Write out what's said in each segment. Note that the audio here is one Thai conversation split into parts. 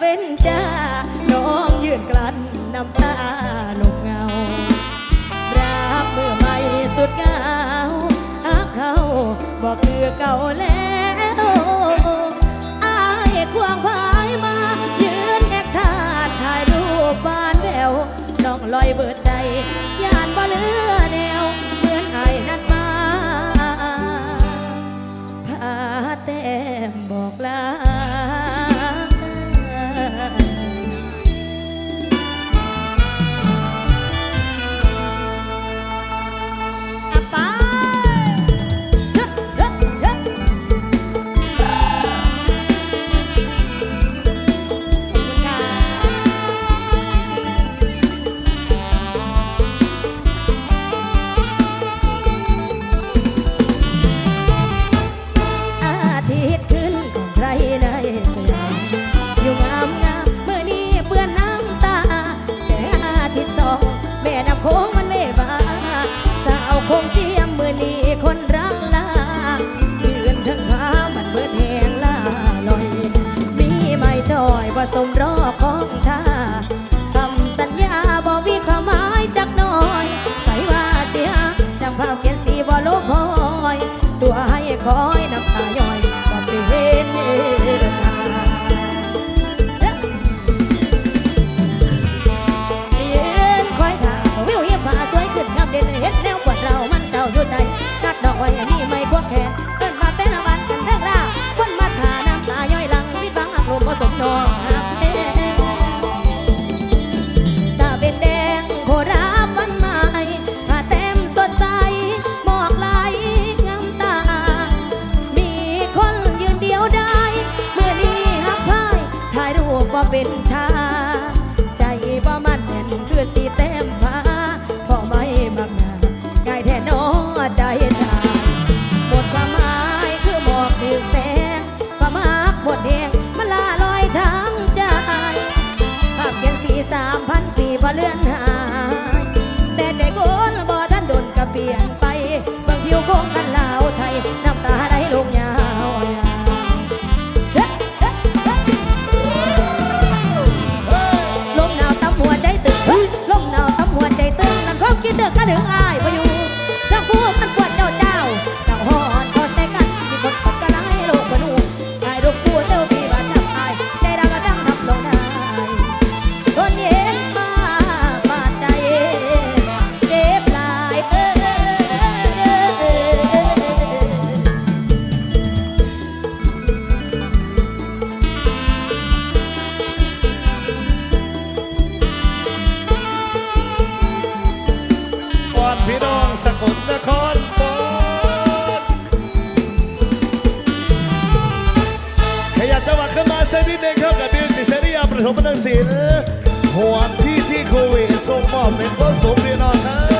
เว้นจ้าน้องยืนกลั้นน้ำตาหนุกเงารับเมื่อไม่สุดเงาหากเขาบอกคือเก่าแล้วอายควงพามา ยืนแอกท่าถ่ายรูปบ้านแล้วน้องลอยเบิดใจยานบ่เลือ สมรอก่ ver กินเด็กกระดึงอา นะครับกับบิจิตเซรียาประถมบันเทิงศิลป์หวที่ที่โควิดส่งมอบเป็นต้นสมเด็จนะครับ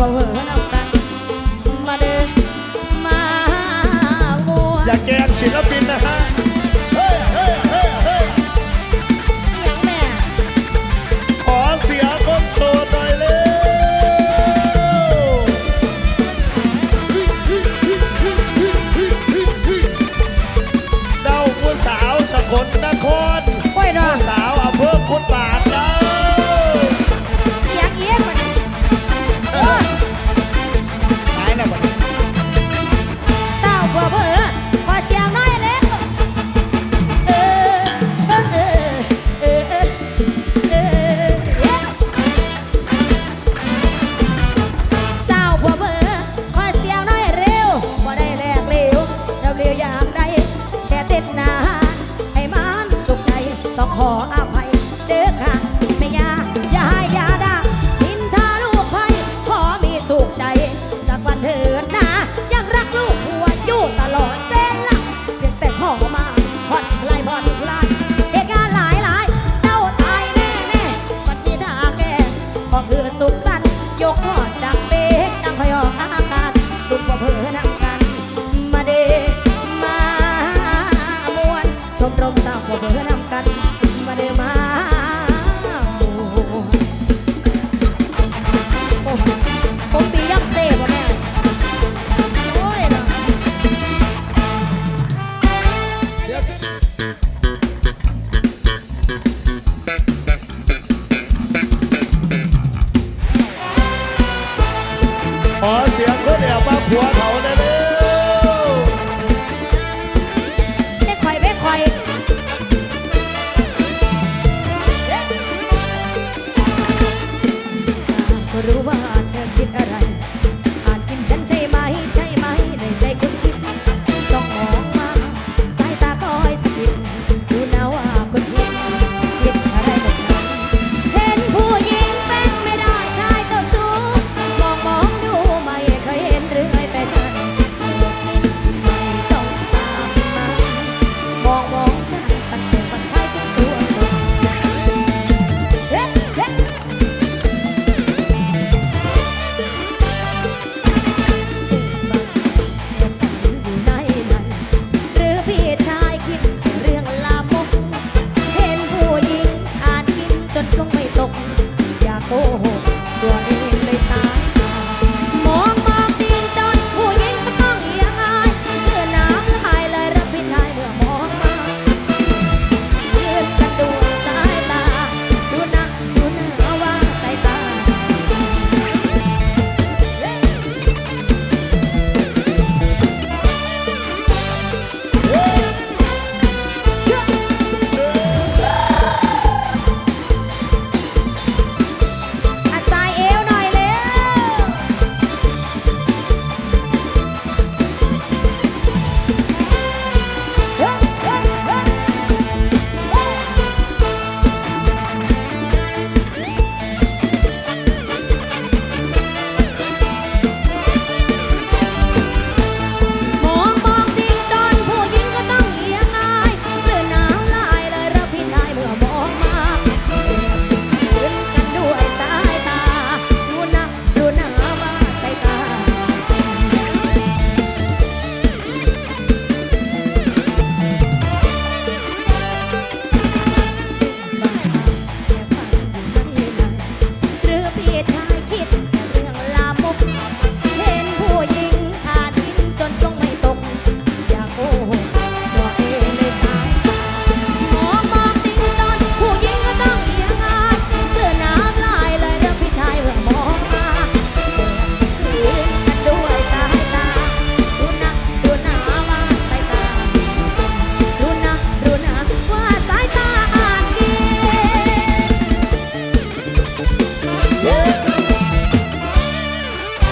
บ่เหอเล่ากัน มาเดินมามอย่าแกล้งศิลปินนะฮะ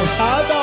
pesada.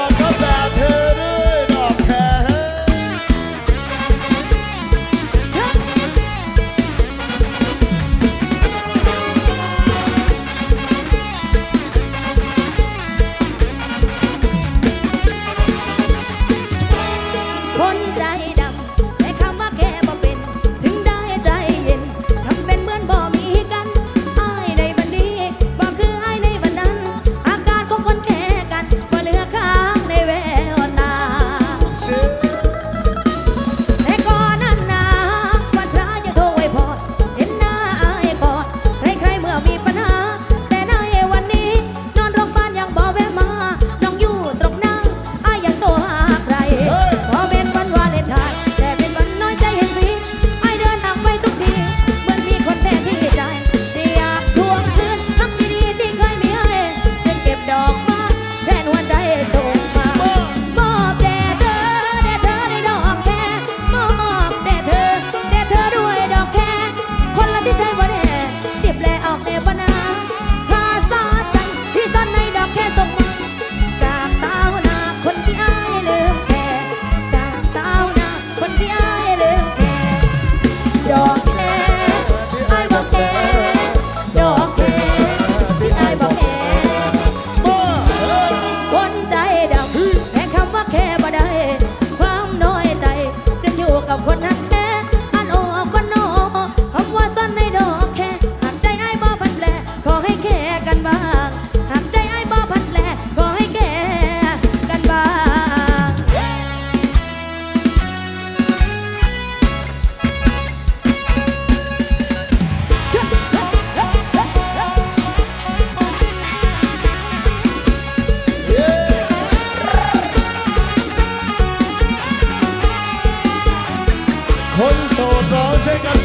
take a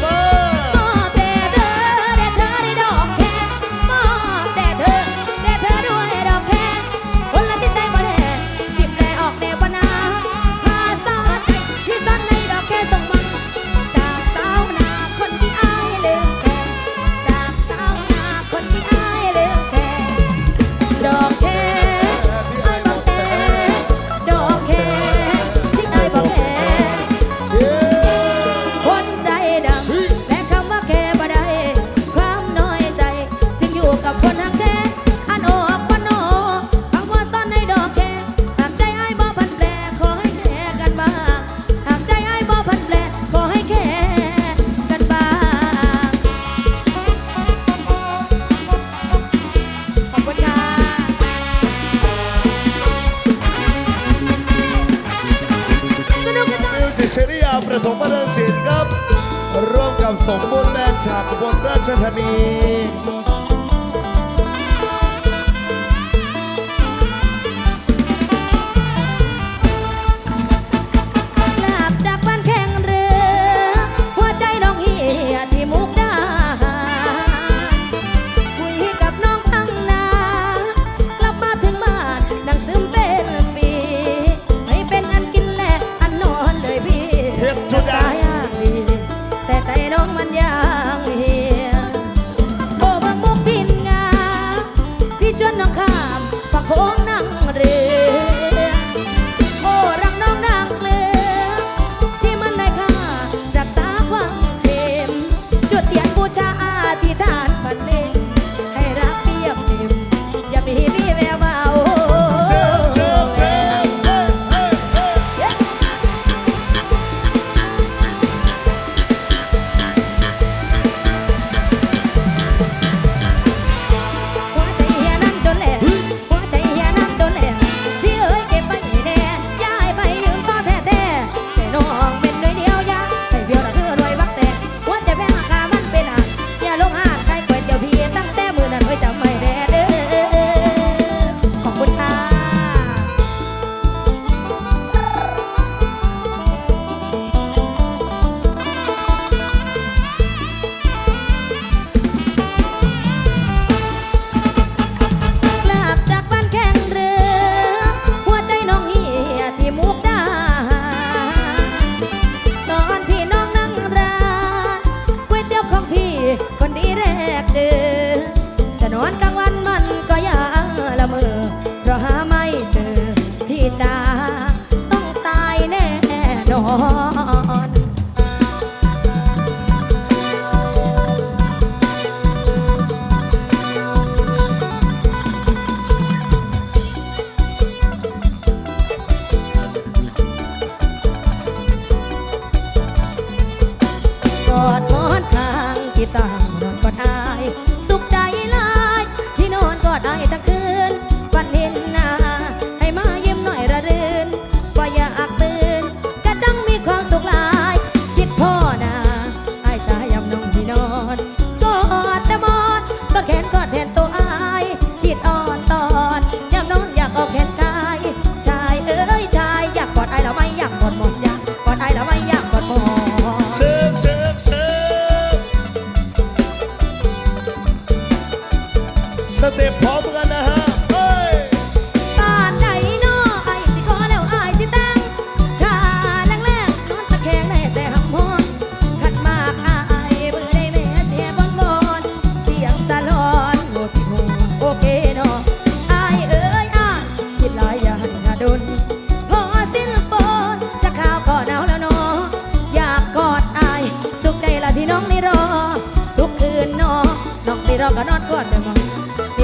大 să é pobre,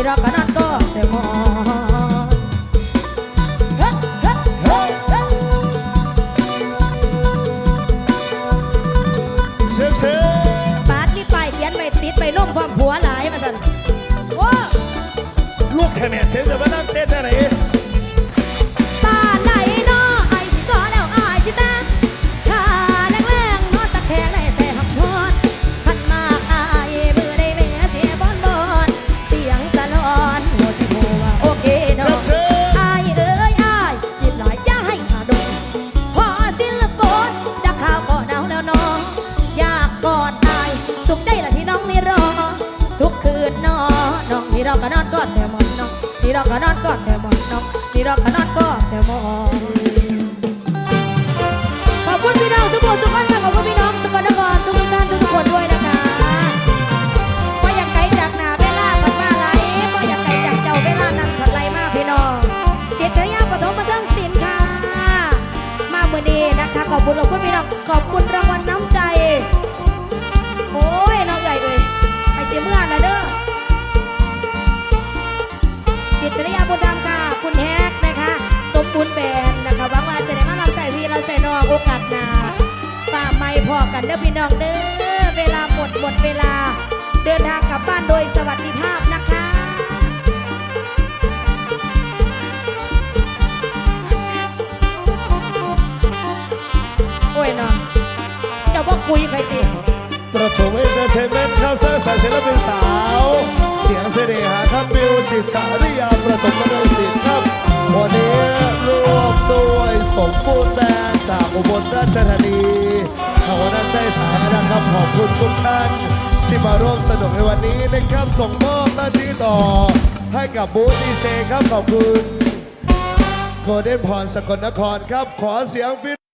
รักก็แนั้ปดมีป้ายเขียนไว้ติดไปล่มพร้อมผัวหลมาสิลูกแค่แม่เชฟจะมานั่งเต้นอะไร คุณเราคุณพี่น้องขอบคุณรางวัลน้ำใจ โอ้ยน้องใหญ่เลยไปเสียเมื่อนะเด้อจิตจริยาบุญธรมค่ะ คุณแฮกนะคะ สมบูรณ์แบนนะคะหวังว่าจะได้มารัใส่วีเราใส่นองโอกาสหนาฝากไม่พอกันเด้อพี่น้องเด้อเวลาหมดหมดเวลา เดินทางกลับบ้านโดยสวัสดิภาพ คุยใครติประชมเอนเชเมนข้าวเสื้อชยศิป็นสาว เสียงเสน่หาครับบิวจิตชาริยาประตมมโนศิลป์ครับ วันนี้รวมด้วยสมบูรณ์แบนจากอุบลราชธานีเขาน่าใชัสายนะครับขอบคุณทุกท่าน ที่มาร่วมสนุกในวันนี้นะครับส่งมอบหน้าที่ต่อ ให้กับบูธดีเจครับขอบคุณโคเด้นพรสกลนครครับขอเสียงพี่